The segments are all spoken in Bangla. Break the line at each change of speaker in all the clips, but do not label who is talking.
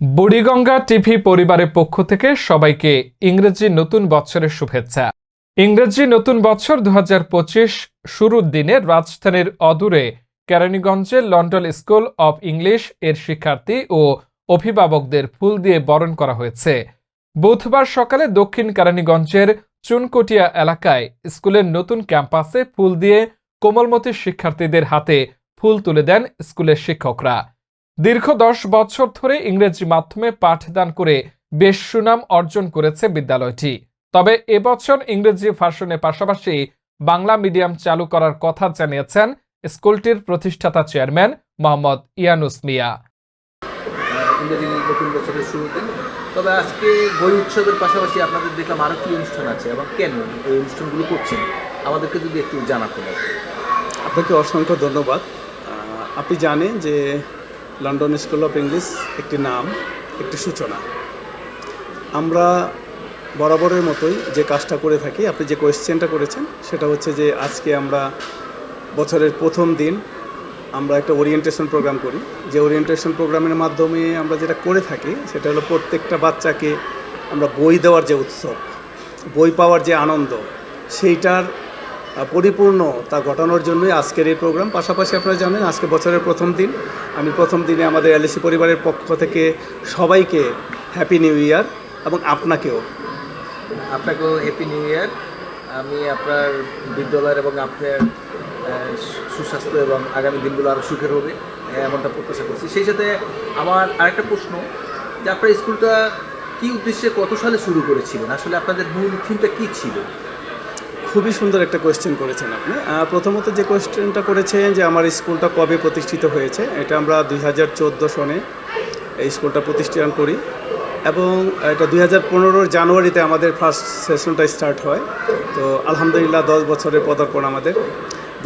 বুড়িগঙ্গা টিভি পরিবারের পক্ষ থেকে সবাইকে ইংরেজি নতুন বছরের শুভেচ্ছা। ইংরেজি নতুন বছর দু হাজার পঁচিশ শুরুর দিনে রাজধানীর অদূরে কেরানীগঞ্জে লন্ডন স্কুল অব ইংলিশ এর শিক্ষার্থী ও অভিভাবকদের ফুল দিয়ে বরণ করা হয়েছে। বুধবার সকালে দক্ষিণ কেরানীগঞ্জের চুনকটিয়া এলাকায় স্কুলের নতুন ক্যাম্পাসে ফুল দিয়ে কোমলমতি শিক্ষার্থীদের হাতে ফুল তুলে দেন স্কুলের শিক্ষকরা। দীর্ঘ দশ বছর ধরে ইংরেজি মাধ্যমে পাঠদান করে বেশ সুনাম অর্জন করেছে বিদ্যালয়টি। তবে এবছর ইংরেজি ভার্সনের পাশাপাশি বাংলা মিডিয়াম চালু করার কথা জানিয়েছেন স্কুলটির প্রতিষ্ঠাতা চেয়ারম্যান মোহাম্মদ ইয়ানুস মিয়া।
ইংরেজি নতুন বছরের শুরুতে। তবে আজকে বই উৎসবের পাশাপাশি আপনাদের দেখলাম আরও কি অনুষ্ঠান আছে এবং কেন এই অনুষ্ঠানগুলো করছেন? আমাদেরকে যদি একটু জানাতেন। আর
আপনাকে অসংখ্য ধন্যবাদ। আপনি জানেন যে লন্ডন স্কুল অফ ইংলিশ একটি নাম, একটি সূচনা। আমরা বরাবরের মতোই যে কাজটা করে থাকি, আপনি যে কোয়েশ্চেনটা করেছেন, সেটা হচ্ছে যে আজকে আমরা বছরের প্রথম দিন আমরা একটা ওরিয়েন্টেশন প্রোগ্রাম করি। যে ওরিয়েন্টেশন প্রোগ্রামের মাধ্যমে আমরা যেটা করে থাকি, সেটা হলো প্রত্যেকটা বাচ্চাকে আমরা বই দেওয়ার যে উৎসব, বই পাওয়ার যে আনন্দ, সেইটার পরিপূর্ণ তা ঘটানোর জন্যই আজকের এই প্রোগ্রাম। পাশাপাশি আপনারা জানেন, আজকে বছরের প্রথম দিন। আমি প্রথম দিনে আমাদের এলএসি পরিবারের পক্ষ থেকে সবাইকে হ্যাপি নিউ ইয়ার এবং আপনাকেও।
আপনাকেও হ্যাপি নিউ ইয়ার আমি আপনার বিদ্যালয়ের এবং আপনার সুস্বাস্থ্য এবং আগামী দিনগুলো আরও সুখের হবে এমনটা প্রত্যাশা করছি। সেই সাথে আমার আরেকটা প্রশ্ন, যে আপনার স্কুলটা কি উদ্দেশ্যে কত সালে শুরু করেছিলেন? আসলে আপনাদের মূল থিমটা কী ছিল?
খুবই সুন্দর একটা কোয়েশ্চেন করেছেন আপনি। প্রথমত যে কোয়েশ্চেনটা করেছেন যে আমার স্কুলটা কবে প্রতিষ্ঠিত হয়েছে, এটা আমরা দুই হাজার চোদ্দ সনে এই স্কুলটা প্রতিষ্ঠান করি এবং এটা দুই হাজার জানুয়ারিতে আমাদের ফার্স্ট সেশনটা স্টার্ট হয়। তো আলহামদুলিল্লাহ দশ বছরের পদার্পণ আমাদের।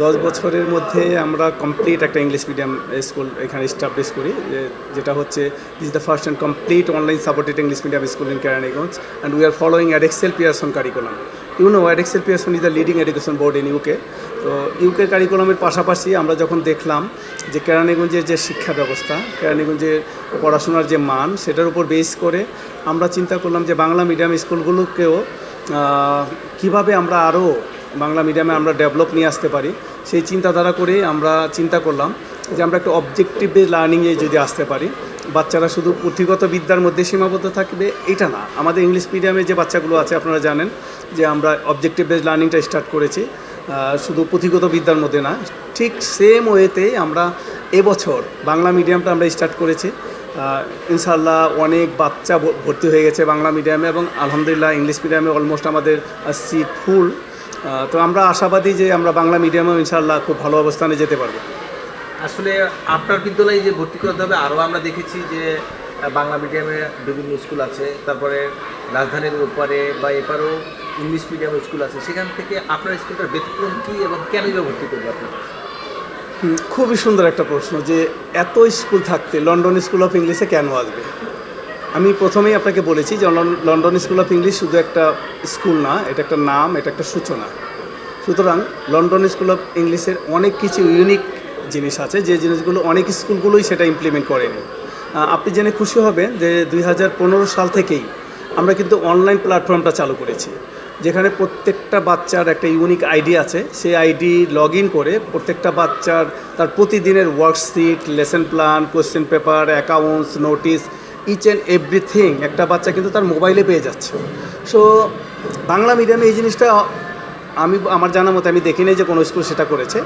দশ বছরের মধ্যে আমরা কমপ্লিট একটা ইংলিশ মিডিয়াম স্কুল এখানে স্টাবলিশ করি যেটা হচ্ছে this the first and complete online supported English medium school in Keraniganj and we are following at Edexcel Pearson curriculum you know at Edexcel Pearson is the leading education board in UK তো ইউকে কারিকুলামের পাশাপাশি আমরা যখন দেখলাম যে কেরানীগঞ্জের যে শিক্ষা ব্যবস্থা, কেরানীগঞ্জের পড়াশোনার যে মান, সেটার উপর বেস করে আমরা চিন্তা করলাম যে বাংলা মিডিয়াম স্কুলগুলোকেও কীভাবে আমরা আরও বাংলা মিডিয়ামে আমরা ডেভেলপ নিয়ে আসতে পারি, সেই চিন্তাধারা করেই আমরা চিন্তা করলাম যে আমরা একটা অবজেক্টিভ লার্নিংয়ে যদি আসতে পারি। বাচ্চারা শুধু পুঁথিগত বিদ্যার মধ্যে সীমাবদ্ধ থাকবে, এটা না। আমাদের ইংলিশ মিডিয়ামে যে বাচ্চাগুলো আছে, আপনারা জানেন যে আমরা অবজেক্টিভ বেস লার্নিংটা স্টার্ট করেছি শুধু পুঁথিগত বিদ্যার মধ্যে না, ঠিক সেম ওয়েতে আমরা এবছর বাংলা মিডিয়ামটা আমরা স্টার্ট করেছি। ইনশাল্লাহ অনেক বাচ্চা ভর্তি হয়ে গেছে বাংলা মিডিয়ামে এবং আলহামদুলিল্লাহ ইংলিশ মিডিয়ামে অলমোস্ট আমাদের সিট ফুল তো আমরা আশাবাদী যে আমরা বাংলা মিডিয়ামেও ইনশাল্লাহ খুব ভালো অবস্থানে যেতে পারব।
আসলে আপনার বিদ্যালয়ে যে ভর্তি করতে হবে আরও আমরা দেখেছি যে বাংলা মিডিয়ামে বিভিন্ন স্কুল আছে। তারপরে রাজধানীর ওপারে বা এপারেও ইংলিশ মিডিয়াম স্কুল আছে। সেখান থেকে আপনার স্কুলটার ব্যতিক্রম কী এবং কেনই বা ভর্তি করবে আপনি?
হুম, খুবই সুন্দর একটা প্রশ্ন যে এত স্কুল থাকতে লন্ডন স্কুল অফ ইংলিশে কেন আসবে? আমি প্রথমেই আপনাকে বলেছি যে লন্ডন স্কুল অফ ইংলিশ শুধু একটা স্কুল না এটা একটা নাম এটা একটা সূচনা। সুতরাং লন্ডন স্কুল অফ ইংলিশের অনেক কিছু ইউনিক জিনিস আছে, যে জিনিসগুলো অনেক স্কুলগুলোই সেটা ইমপ্লিমেন্ট করেনি। আপনি জেনে খুশি হবেন যে দুই হাজার পনেরো সাল থেকেই আমরা কিন্তু অনলাইন প্ল্যাটফর্মটা চালু করেছি। যেখানে প্রত্যেকটা বাচ্চার একটা ইউনিক আইডি আছে। সেই আইডি লগ ইন করে প্রত্যেকটা বাচ্চার তার প্রতিদিনের worksheet lesson plan question paper accounts notice each and everything একটা বাচ্চা কিন্তু তার মোবাইলে পেয়ে যাচ্ছে। সো বাংলা মিডিয়ামে এই জিনিসটা আমি, আমার জানা মতে আমি দেখিনি যে কোনো স্কুল সেটা করেছে।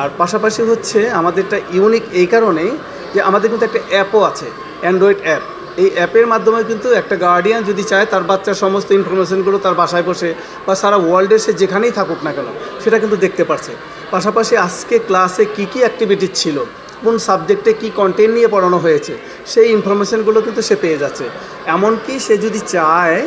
আর পাশাপাশি হচ্ছে আমাদেরটা ইউনিক এই কারণেই যে আমাদের কিন্তু একটা অ্যাপও আছে অ্যান্ড্রয়েড অ্যাপ এই অ্যাপের মাধ্যমে কিন্তু একটা গার্ডিয়ান যদি চায়, তার বাচ্চার সমস্ত ইনফরমেশনগুলো তার বাসায় বসে বা সারা ওয়ার্ল্ডে সে যেখানেই থাকুক না কেন, সেটা কিন্তু দেখতে পারছে। পাশাপাশি আজকে ক্লাসে কী কী অ্যাক্টিভিটিস ছিল, কোন সাবজেক্টে কী কন্টেন্ট নিয়ে পড়ানো হয়েছে, সেই ইনফরমেশনগুলো কিন্তু সে পেয়ে যাচ্ছে। এমনকি সে যদি চায়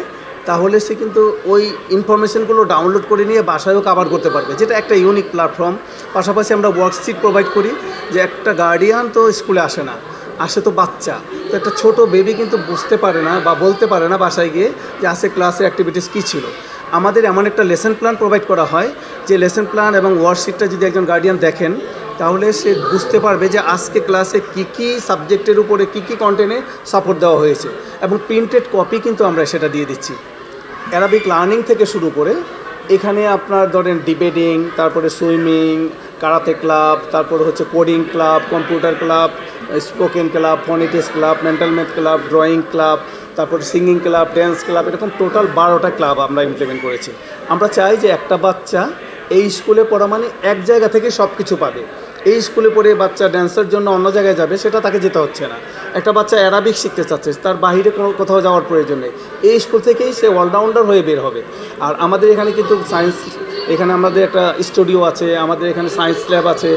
তাহলে সে কিন্তু ওই ইনফরমেশনগুলো ডাউনলোড করে নিয়ে বাসায়ও কাভার করতে পারবে, যেটা একটা ইউনিক প্ল্যাটফর্ম পাশাপাশি আমরা ওয়ার্কশিট প্রোভাইড করি যে একটা গার্ডিয়ান তো স্কুলে আসে না, আসে তো বাচ্চা। তো একটা ছোট বেবি কিন্তু বুঝতে পারে না বা বলতে পারে না বাসায় গিয়ে যে আসে ক্লাসের অ্যাক্টিভিটিস কী ছিল। আমাদের এমন একটা লেসন প্ল্যান প্রোভাইড করা হয়, যে লেসন প্ল্যান এবং ওয়ার্কশিটটা যদি একজন গার্ডিয়ান দেখেন, তাহলে সে বুঝতে পারবে যে আজকে ক্লাসে কি কি সাবজেক্টের উপরে কি কি কন্টেন্টে সাপোর্ট দেওয়া হয়েছে। এবং প্রিন্টেড কপি কিন্তু আমরা সেটা দিয়ে দিচ্ছি। অ্যারাবিক লার্নিং থেকে শুরু করে এখানে আপনার ধরেন ডিবেটিং তারপরে সুইমিং কারাতে ক্লাব তারপরে হচ্ছে coding club computer club spoken club phonetics club mental math club drawing club তারপর সিঙ্গিং ক্লাব ড্যান্স ক্লাব এরকম টোটাল বারোটা ক্লাব আমরা ইমপ্লিমেন্ট করেছি। আমরা চাই যে একটা বাচ্চা এই স্কুলে পড়া মানে এক জায়গা থেকে সব কিছু পাবে। এই স্কুলে পড়ে বাচ্চা ড্যান্সের জন্য অন্য জায়গায় যাবে, সেটা তাকে যেতে হচ্ছে না। একটা বাচ্চা অ্যারাবিক শিখতে চাচ্ছে, তার বাইরে কোনো কোথাও যাওয়ার প্রয়োজন নেই। এই স্কুল থেকেই সে অলরাউন্ডার হয়ে বের হবে। আর আমাদের এখানে কিন্তু সায়েন্স এখানে আমাদের একটা স্টুডিও আছে, আমাদের এখানে সায়েন্স ল্যাব আছে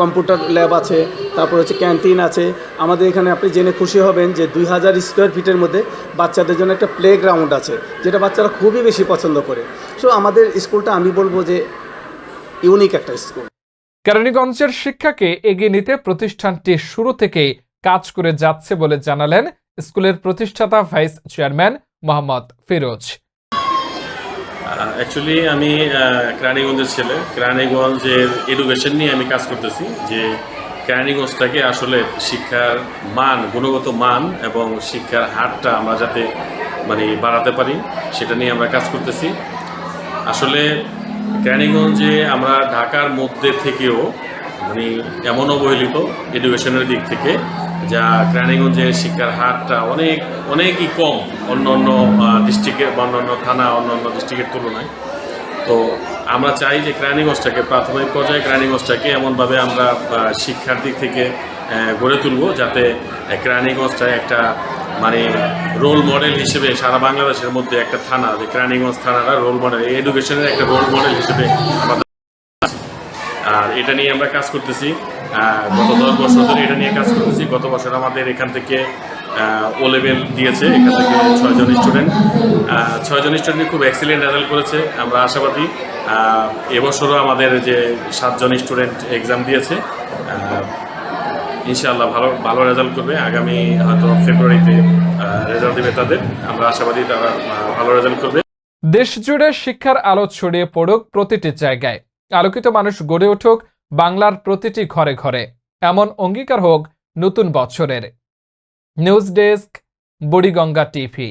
কম্পিউটার ল্যাব আছে, তারপর হচ্ছে ক্যান্টিন আছে। আমাদের এখানে আপনি জেনে খুশি হবেন যে দুই হাজার স্কোয়ার ফিটের মধ্যে বাচ্চাদের জন্য একটা প্লে গ্রাউন্ড আছে, যেটা বাচ্চারা খুবই বেশি পছন্দ করে। সো আমাদের স্কুলটা আমি বলব যে ইউনিক একটা স্কুল
কেরানীগঞ্জের শিক্ষাকে এগিয়ে নিতে প্রতিষ্ঠানটি শুরু থেকেই কাজ করে যাচ্ছে বলে জানালেন স্কুলের প্রতিষ্ঠাতা vice chairman Mohammad Firoz.
Actually আমি কেরানীগঞ্জের ছেলে। কেরানীগঞ্জের এডুকেশন নিয়ে আমি কাজ করতেছি যে কেরানীগঞ্জটাকে আসলে শিক্ষার মান, গুণগত মান এবং শিক্ষার হারটা আমরা যাতে মানে বাড়াতে পারি, সেটা নিয়ে আমরা কাজ করতেছি। আসলে কেরানীগঞ্জে আমরা ঢাকার মধ্যে থেকেও মানে এমন অবহেলিত এডুকেশনের দিক থেকে যা কেরানীগঞ্জের শিক্ষার হারটা অনেক অনেকই কম অন্য অন্য ডিস্ট্রিক্টের বা অন্য অন্য থানা অন্য অন্য ডিস্ট্রিক্টের তুলনায়। তো আমরা চাই যে কেরানীগঞ্জটাকে প্রাথমিক পর্যায়ে কেরানীগঞ্জটাকে এমনভাবে আমরা শিক্ষার দিক থেকে গড়ে তুলব যাতে আহ, কেরানীগঞ্জটা একটা মানে রোল মডেল হিসেবে সারা বাংলাদেশের মধ্যে একটা থানা, যে কেরানীগঞ্জ থানাটা রোল মডেল এডুকেশনের একটা রোল মডেল হিসেবে আর এটা নিয়ে আমরা কাজ করতেছি। গত দশ বছর ধরে এটা নিয়ে কাজ করতেছি। গত বছর আমাদের এখান থেকে ও লেভেল দিয়েছে। এখান থেকে ছয়জন স্টুডেন্ট ছয়জন স্টুডেন্ট খুব এক্সিলেন্ট রেজাল্ট করেছে, আমরা আশাবাদী। এবছরও আমাদের যে সাতজন স্টুডেন্ট এক্সাম দিয়েছে ইনশাআল্লাহ ভালো ভালো রেজাল্ট করবে। আগামী হয়তো ফেব্রুয়ারিতে রেজাল্ট দেবে তাদের। আমরা আশাবাদী তারা ভালো রেজাল্ট করবে।
দেশ জুড়ে শিক্ষার আলো ছড়িয়ে পড়ুক প্রতিটি জায়গায়। আলোকিত মানুষ গড়ে উঠুক বাংলার প্রতিটি ঘরে ঘরে। এমন অঙ্গীকার হোক নতুন বছরের। News desk, Buriganga TV.